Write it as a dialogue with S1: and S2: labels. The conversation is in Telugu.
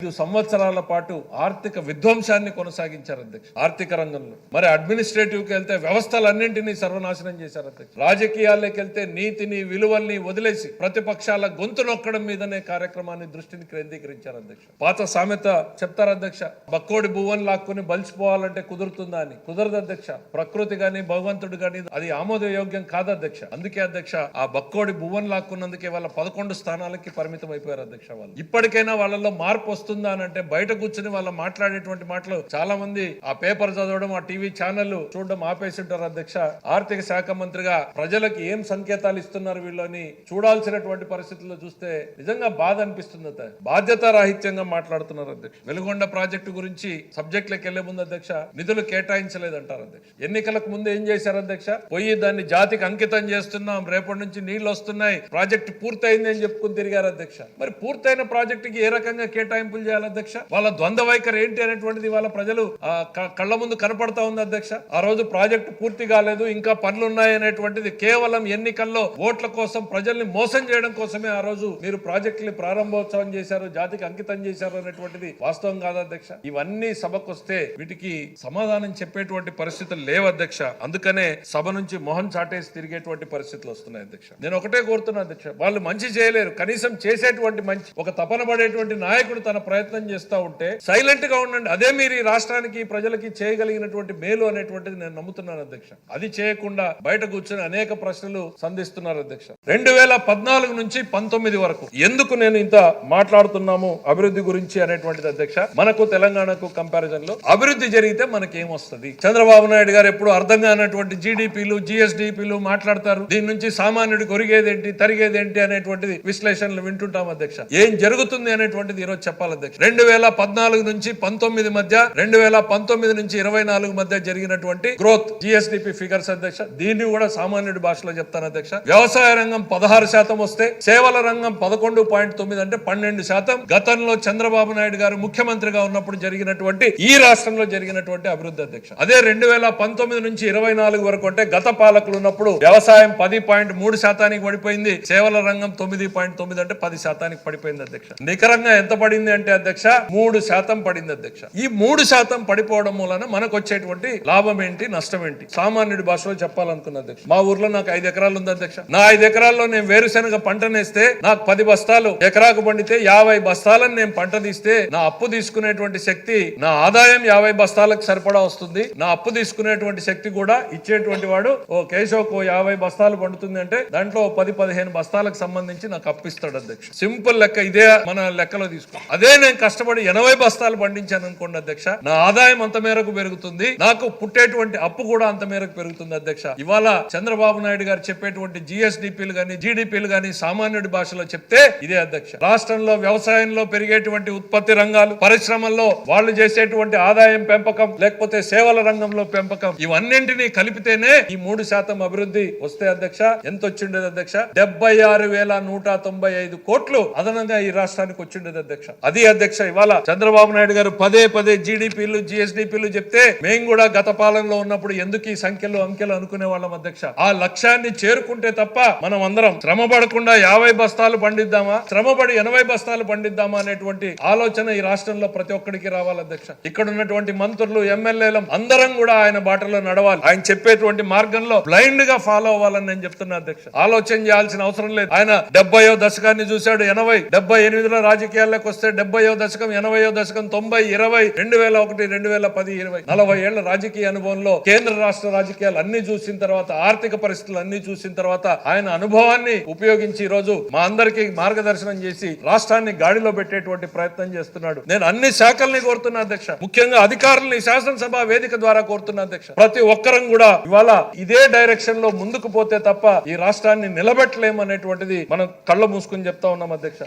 S1: ఐదు సంవత్సరాల పాటు ఆర్థిక విధ్వంసాన్ని కొనసాగించారు అధ్యక్ష ఆర్థిక రంగంలో. మరి అడ్మినిస్ట్రేటివ్కి వెళ్తే వ్యవస్థలన్నింటినీ సర్వనాశనం చేశారు అధ్యక్ష రాజకీయాల్లోకి వెళ్తే నీతిని విలువల్ని వదిలేసి ప్రతిపక్షాల గొంతు నొక్కడం మీదనే కార్యక్రమాన్ని దృష్టిని కేంద్రీకరించారు అధ్యక్ష. పాత సామెత చెప్తారు అధ్యక్ష బక్కోడి భువన్ లాక్కుని బలిచిపోవాలంటే కుదురుతుందా అని. కుదరదు అధ్యక్ష. ప్రకృతి గాని భగవంతుడు గాని అది ఆమోదయోగ్యం కాదు అధ్యక్ష. అందుకే అధ్యక్ష ఆ బక్కోడి భువన్ లాక్కున్నందుకే వాళ్ళ పదకొండు స్థానాలకి పరిమితం అయిపోయారు అధ్యక్ష వాళ్ళు. ఇప్పటికైనా వాళ్ళలో మార్పు వస్తుంది అని అంటే బయట కూర్చుని వాళ్ళ మాట్లాడేటువంటి మాటలు చాలా మంది ఆ పేపర్ చదవడం ఆ టీవీ ఛానల్ చూడడం ఆపేసింటారు అధ్యక్ష. ఆర్థిక శాఖ మంత్రిగా ప్రజలకు ఏం సంకేతాలు ఇస్తున్నారు వీళ్ళని చూడాల్సినటువంటి పరిస్థితుల్లో చూస్తే నిజంగా బాధ అనిపిస్తుంది బాధ్యత రాహిత్యంగా మాట్లాడుతున్నారు అధ్యక్ష. వెలుగొండ ప్రాజెక్టు గురించి సబ్జెక్టులకు వెళ్ళే ముందు అధ్యక్ష నిధులు కేటాయించలేదంటారు అధ్యక్ష. ఎన్నికలకు ముందు ఏం చేశారు అధ్యక్ష? పోయి దాన్ని జాతికి అంకితం చేస్తున్నాం రేపటి నుంచి నీళ్ళు వస్తున్నాయి ప్రాజెక్టు పూర్తయింది అని చెప్పుకుని తిరిగారు అధ్యక్ష. మరి పూర్తయిన ప్రాజెక్టుకి ఏ రకంగా కేటాయింపు కేటాయింపులు చేయాలి అధ్యక్ష. వాళ్ళ ద్వంద్వ వైఖరి ఏంటి అనేటువంటిది వాళ్ళ ప్రజలు కళ్ళ ముందు కనపడతా ఉంది అధ్యక్ష. ఆ రోజు ప్రాజెక్టు పూర్తి కాలేదు ఇంకా పనులు ఉన్నాయి అనేటువంటిది కేవలం ఎన్నికల్లో ఓట్ల కోసం ప్రజల్ని మోసం చేయడం కోసమే ఆ రోజు మీరు ప్రాజెక్టుని ప్రారంభోత్సవం చేశారు జాతికి అంకితం చేశారు అనేటువంటిది వాస్తవం కాదు అధ్యక్ష. ఇవన్నీ సభకు వస్తే వీటికి సమాధానం చెప్పేటువంటి పరిస్థితులు లేవు అధ్యక్ష. అందుకనే సభ నుంచి మొహం చాటేసి తిరిగేటువంటి పరిస్థితులు వస్తున్నాయి అధ్యక్ష. నేను ఒకటే కోరుతున్నా అధ్యక్ష వాళ్ళు మంచి చేయలేరు. కనీసం చేసేటువంటి మంచి ఒక తపన పడేటువంటి నాయకుడు తన ప్రయత్నం చేస్తా ఉంటే సైలెంట్గా ఉండండి. అదే మీరు ఈ రాష్ట్రానికి ప్రజలకి చేయగలిగినటువంటి మేలు అనేటువంటిది నేను నమ్ముతున్నాను అధ్యక్ష. అది చేయకుండా బయట కూర్చొని అనేక ప్రశ్నలు సంధిస్తున్నారు అధ్యక్ష. రెండు వేల పద్నాలుగు నుంచి పంతొమ్మిది వరకు ఎందుకు నేను ఇంత మాట్లాడుతున్నాము అభివృద్ధి గురించి అనేటువంటిది అధ్యక్ష? మనకు తెలంగాణకు కంపారిజన్లో అభివృద్ధి జరిగితే మనకేం వస్తుంది చంద్రబాబు నాయుడు గారు ఎప్పుడు అర్థం కానటువంటి జీడిపిలు జిఎస్డిపిలు మాట్లాడతారు. దీని నుంచి సామాన్యుడు కొరిగేదేంటి తరిగేదేంటి అనేటువంటిది విశ్లేషణలు వింటుంటాం అధ్యక్ష. ఏం జరుగుతుంది అనేటువంటిది ఈరోజు చెప్పాలి అధ్యక్ష రెండు వేల పద్నాలుగు నుంచి పంతొమ్మిది మధ్య రెండు వేల పంతొమ్మిది నుంచి ఇరవై నాలుగు మధ్య జరిగినటువంటి గ్రోత్ జిఎస్డిపి ఫిగర్స్ అధ్యక్ష. దీన్ని కూడా సామాన్యుడి భాషలో చెప్తాను అధ్యక్ష. వ్యవసాయ రంగం పదహారు శాతం వస్తే సేవల రంగం పదకొండు పాయింట్ తొమ్మిది అంటే పన్నెండు శాతం. గతంలో చంద్రబాబు నాయుడు గారు ముఖ్యమంత్రిగా ఉన్నప్పుడు జరిగినటువంటి ఈ రాష్ట్రంలో జరిగినటువంటి అభివృద్ధి అధ్యక్ష. అదే రెండు వేల పంతొమ్మిది నుంచి ఇరవై నాలుగు వరకు అంటే గత పాలకులు ఉన్నప్పుడు వ్యవసాయం పది పాయింట్ మూడు శాతానికి పడిపోయింది సేవల రంగం తొమ్మిది పాయింట్ తొమ్మిది అంటే పది శాతానికి పడిపోయింది అధ్యక్ష. నికరంగా ఎంత పడింది అంటే అధ్యక్ష? మూడు శాతం పడింది అధ్యక్ష. ఈ మూడు శాతం పడిపోవడం వలన మనకు వచ్చేటువంటి లాభం ఏంటి నష్టం ఏంటి సామాన్యుడి భాషలో చెప్పాలనుకున్న అధ్యక్ష. మా ఊర్లో నాకు ఐదు ఎకరాలు ఉంది అధ్యక్ష. నా ఐదు ఎకరాల్లో నేను వేరుశనగ పంటనేస్తే నాకు పది బస్తాలు ఎకరాకు పండితే యాభై బస్తాలను నేను పంట తీస్తే నా అప్పు తీసుకునేటువంటి శక్తి నా ఆదాయం యాభై బస్తాలకు సరిపడా వస్తుంది. నా అప్పు తీసుకునేటువంటి శక్తి కూడా ఇచ్చేటువంటి వాడు ఓ కేశవ్కు యాభై బస్తాలు పండుతుంది అంటే దాంట్లో పది పదిహేను బస్తాలకు సంబంధించి నాకు అప్పిస్తాడు అధ్యక్ష. సింపుల్ లెక్క ఇదే మన లెక్కలో తీసుకో. అదే నేను కష్టపడి ఎనభై బస్తాలు పండించాను అనుకోండి అధ్యక్ష. నా ఆదాయం అంత మేరకు పెరుగుతుంది. నాకు పుట్టేటువంటి అప్పు కూడా అంత మేరకు పెరుగుతుంది అధ్యక్ష. ఇవాళ చంద్రబాబు నాయుడు గారు చెప్పేటువంటి జిఎస్డిపిలు గాని జీడిపిలు గాని సామాన్యుడి భాషలో చెప్తే ఇదే అధ్యక్ష. రాష్ట్రంలో వ్యవసాయంలో పెరిగేటువంటి ఉత్పత్తి రంగాలు పరిశ్రమల్లో వాళ్ళు చేసేటువంటి ఆదాయం పెంపకం లేకపోతే సేవల రంగంలో పెంపకం ఇవన్నింటినీ కలిపితేనే ఈ మూడు శాతం అభివృద్ధి వస్తే అధ్యక్ష ఎంత వచ్చిండేది అధ్యక్ష? డెబ్బై ఆరు వేల నూట తొంభై ఐదు కోట్లు అదనంగా ఈ రాష్ట్రానికి వచ్చిండేది అధ్యక్ష. అది అధ్యక్ష ఇవాళ చంద్రబాబు నాయుడు గారు పదే పదే జీడిపిలు జిఎస్డిపిలు చెప్తే మేము కూడా గత పాలనలో ఉన్నప్పుడు ఎందుకు ఈ సంఖ్యలు అంకెలు అనుకునే వాళ్ళం అధ్యక్ష? ఆ లక్ష్యాన్ని చేరుకుంటే తప్ప మనం అందరం శ్రమ పడకుండా యాభై బస్తాలు పండిద్దామా? శ్రమపడి ఎనభై బస్తాలు పండిద్దామా అనేటువంటి ఆలోచన ఈ రాష్ట్రంలో ప్రతి ఒక్కడికి రావాలి అధ్యక్ష. ఇక్కడ ఉన్నటువంటి మంత్రులు ఎమ్మెల్యేలు అందరం కూడా ఆయన బాటలో నడవాలి. ఆయన చెప్పేటువంటి మార్గంలో బ్లైండ్గా ఫాలో అవ్వాలని నేను చెప్తున్నా అధ్యక్ష. ఆలోచన చేయాల్సిన అవసరం లేదు. ఆయన డెబ్బయో దశకాన్ని చూశాడు ఎనభై డెబ్బై ఎనిమిదిలో రాజకీయాల్లోకి వస్తే డెబ్బయో దశకం ఎనభయో దశకం తొంభై ఇరవై రెండు వేల ఒకటి రెండు వేల పది ఇరవై. నలభై ఏళ్ళ రాజకీయ అనుభవంలో కేంద్ర రాష్ట్ర రాజకీయాలు అన్ని చూసిన తర్వాత ఆర్థిక పరిస్థితులు అన్ని చూసిన తర్వాత ఆయన అనుభవాన్ని ఉపయోగించి ఈ రోజు మా అందరికీ మార్గదర్శనం చేసి రాష్ట్రాన్ని గాడిలో పెట్టేటువంటి ప్రయత్నం చేస్తున్నాడు. నేను అన్ని శాఖల్ని కోరుతున్నా అధ్యక్ష. ముఖ్యంగా అధికారుల్ని శాసనసభ వేదిక ద్వారా కోరుతున్నా అధ్యక్ష. ప్రతి ఒక్కరం కూడా ఇవాళ ఇదే డైరెక్షన్లో ముందుకు పోతే తప్ప ఈ రాష్ట్రాన్ని నిలబెట్టలేమనేటువంటిది మనం కళ్ళ మూసుకుని చెప్తా ఉన్నాం అధ్యక్ష.